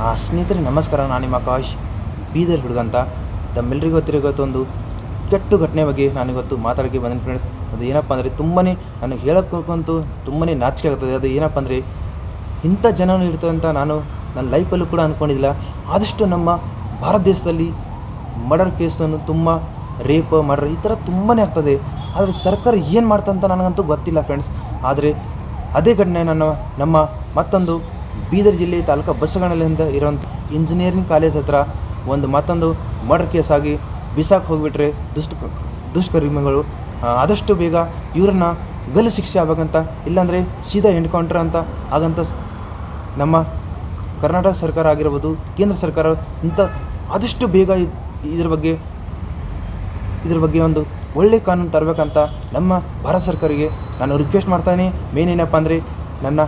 ಆ, ಸ್ನೇಹಿತರೆ ನಮಸ್ಕಾರ ನಾನು ನಿಮ್ಮ ಆಕಾಶ್ ಬೀದರ್ ಹುಡುಗ ಅಂತ ತಮ್ಮೆಲ್ಲರಿಗೂ ಒಂದು ಕೆಟ್ಟು ಘಟನೆ ಬಗ್ಗೆ ನಾನು ಇವತ್ತು ಮಾತಾಡೋಕ್ಕೆ ಬಂದಿನಿ ಫ್ರೆಂಡ್ಸ್ ಅದು ಏನಪ್ಪ ಅಂದರೆ ತುಂಬಾ ನನಗೆ ಹೇಳೋಕ್ಕಂತೂ ತುಂಬಾ ನಾಚಿಕೆ ಆಗ್ತದೆ. ಅದು ಏನಪ್ಪ ಅಂದರೆ ಇಂಥ ಜನನು ಇರ್ತದೆ ಅಂತ ನಾನು ನನ್ನ ಲೈಫಲ್ಲೂ ಕೂಡ ಅಂದ್ಕೊಂಡಿದ್ದಿಲ್ಲ ಆದಷ್ಟು ನಮ್ಮ ಭಾರತ ದೇಶದಲ್ಲಿ ಮರ್ಡರ್ ಕೇಸನ್ನು ತುಂಬ ರೇಪ್ ಮರ್ಡರ್ ಈ ಥರ ತುಂಬಾ ಆಗ್ತದೆ. ಆದರೆ ಸರ್ಕಾರ ಏನು ಮಾಡ್ತಂತ ನನಗಂತೂ ಗೊತ್ತಿಲ್ಲ ಫ್ರೆಂಡ್ಸ್ ಆದರೆ ಅದೇ ಘಟನೆ ನನ್ನ ನಮ್ಮ ಮತ್ತೊಂದು ಬೀದರ್ ಜಿಲ್ಲೆ ತಾಲೂಕು ಬಸವನಹಳ್ಳಿಯಿಂದ ಇರೋಂಥ ಇಂಜಿನಿಯರಿಂಗ್ ಕಾಲೇಜ್ ಹತ್ರ ಒಂದು ಮತ್ತೊಂದು ಮರ್ಡರ್ ಕೇಸ್ ಆಗಿ ಬಿಸಾಕ್ ಹೋಗಿಬಿಟ್ರೆ ದುಷ್ಟ ದುಷ್ಕರ್ಮಿಗಳು ಆದಷ್ಟು ಬೇಗ ಇವ್ರನ್ನ ಗಲ್ಲು ಶಿಕ್ಷೆ ಆಗಬೇಕಂತ, ಇಲ್ಲಾಂದರೆ ಸೀದಾ ಎನ್ಕೌಂಟರ್ ಅಂತ ಆಗಂತ ನಮ್ಮ ಕರ್ನಾಟಕ ಸರ್ಕಾರ ಆಗಿರ್ಬೋದು, ಕೇಂದ್ರ ಸರ್ಕಾರ ಇಂಥ ಆದಷ್ಟು ಬೇಗ ಇದ್- ಇದ್ರ ಬಗ್ಗೆ ಇದ್ರ ಬಗ್ಗೆ ಒಂದು ಒಳ್ಳೆ ಕಾನೂನು ತರಬೇಕಂತ ನಮ್ಮ ಭಾರತ ಸರ್ಕಾರಿಗೆ ನಾನು ರಿಕ್ವೆಸ್ಟ್ ಮಾಡ್ತಾನೆ ಮೇನ್ ಏನಪ್ಪ ಅಂದರೆ ನನ್ನ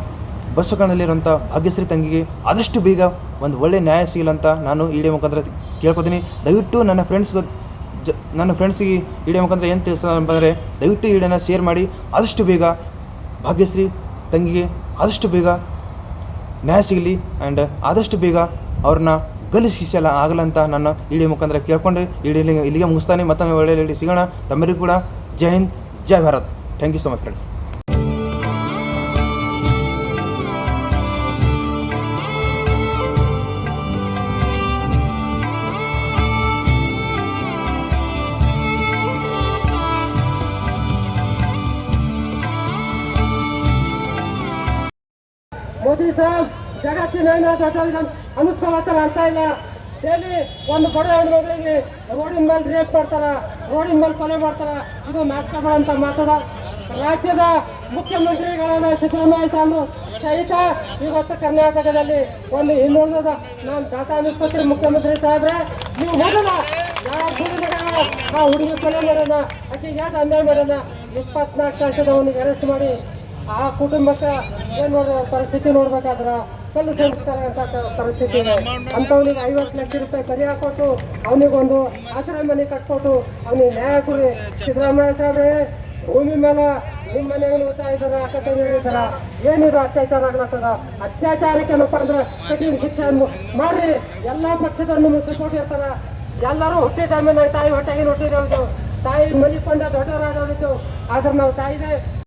ಬಸ್ಸು ಕಾಣಲಿರುವಂಥ ಭಾಗ್ಯಶ್ರೀ ತಂಗಿಗೆ ಆದಷ್ಟು ಬೇಗ ಒಂದು ಒಳ್ಳೆ ನ್ಯಾಯ ಸಿಗಲಂತ ನಾನು ಇಡೀ ಮುಖಾಂತರ ಕೇಳ್ಕೊತೀನಿ. ದಯವಿಟ್ಟು ನನ್ನ ಫ್ರೆಂಡ್ಸ್ ಜ, ನನ್ನ ಫ್ರೆಂಡ್ಸಿಗೆ ಇಡೀ ಮುಖಾಂತರ ಏನು ತಿಳಿಸ್ತಂದರೆ ದಯವಿಟ್ಟು ಈ ವಿಡಿಯೋನ ಶೇರ್ ಮಾಡಿ. ಆದಷ್ಟು ಬೇಗ ಭಾಗ್ಯಶ್ರೀ ತಂಗಿಗೆ ಆದಷ್ಟು ಬೇಗ ನ್ಯಾಯ ಸಿಗಲಿ ಆ್ಯಂಡ್ ಆದಷ್ಟು ಬೇಗ ಅವ್ರನ್ನ ಎಲ್ಲ ಆಗಲ್ಲ ಅಂತ ನನ್ನ ಇಡೀ ಮುಖಾಂತರ ಕೇಳ್ಕೊಂಡು ಇಡೀ ಇಲ್ಲಿಗೆ ಮುಗಿಸ್ತಾನೆ. ಮತ್ತೊಮ್ಮೆ ಒಳ್ಳೆ ಒಳ್ಳೆ ಸಿಗೋಣ. ತಮ್ಮರಿಗೂ ಕೂಡ ಜೈ ಹಿಂದ್, ಜೈ Bharat. Thank you so much friends Modi Saheb ಜಗತ್ತಿನ ಅನುಷ್ಠಾನ ಇಲ್ಲ. ಡೈಲಿ ಒಂದು ಬಡ ಹೆಣ್ಮಗಳಿಗೆ ರೋಡಿನ ಮೇಲೆ ರೇಪ್ ಮಾಡ್ತಾರ, ರೋಡಿನ ಮೇಲೆ ಕೊಲೆ ಮಾಡ್ತಾರ, ಇದು ಅಂತ ಮಾತಾಡ ರಾಜ್ಯದ ಮುಖ್ಯಮಂತ್ರಿಗಳನ್ನ ಸಿದ್ದರಾಮಯ್ಯ ಸಾಲು ಸಹಿತ ಇವತ್ತು ಕರ್ನಾಟಕದಲ್ಲಿ ಒಂದು ಇನ್ನೊಂದದ ನಾನು ದಾತಾ ಆಸ್ಪತ್ರೆ ಮುಖ್ಯಮಂತ್ರಿ ಸಾಹೇಬ್ರೆ. ನೀವು ಮೊದಲ ಯಾವ ಆ ಹುಡುಗಿ ಕೊಲೆ ಮಾಡೋಣ ಆಕೆ ಯಾಕೆ ಅನ್ಯಾಯ ಮಾಡೋಣ. ಇಪ್ಪತ್ನಾಲ್ಕು ವರ್ಷದವನಿಗೆ ಅರೆಸ್ಟ್ ಮಾಡಿ ಆ ಕುಟುಂಬಕ್ಕೆ ಏನ್ ನೋಡ ಪರಿಸ್ಥಿತಿ ನೋಡ್ಬೇಕಾದ್ರ ಕಲ್ಲು ಸೇರಿಸ್ತಾರೆ ಅಂತ ಪರಿಸ್ಥಿತಿ ಇದೆ. ಅಂಥವ್ನಿಗೆ ಐವತ್ತು ಲಕ್ಷ ರೂಪಾಯಿ ಪರಿಹಾರ ಕೊಟ್ಟು ಅವನಿಗೊಂದು ಆಶ್ರಯ ಮನೆ ಕಟ್ಕೊಟ್ಟು ಅವನಿಗೆ ನ್ಯಾಯ ಕೊಡಿ. ಸಿದ್ದರಾಮಯ್ಯ ಸಾಹೇಬ್ರೆ ಭೂಮಿ ಮೇಲೆ ನಿಮ್ಮ ಮನೆಗೆ ಊಟ ಇದ್ದಾರೆ ಅಕ್ಕ ಏನಿದು ಅತ್ಯಾಚಾರ ಆಗ್ಲತ್ತದ ಅತ್ಯಾಚಾರಕ್ಕೆ ಏನಪ್ಪ ಅಂದ್ರೆ ಕಠಿಣ ಶಿಕ್ಷೆಯನ್ನು ಮಾಡಿ. ಎಲ್ಲ ಪಕ್ಷದನ್ನು ಇರ್ತಾರ. ಎಲ್ಲರೂ ಹುಟ್ಟಿ ಟೈಮಿನ ತಾಯಿ ಹೊಟ್ಟೆಗೆ ನೋಟಿರೋದು ತಾಯಿ ಮಲಿಕೊಂಡ ದೊಡ್ಡವರಾದವರಿದ್ದು ಆದ್ರೆ ನಾವು ತಾಯಿಗೆ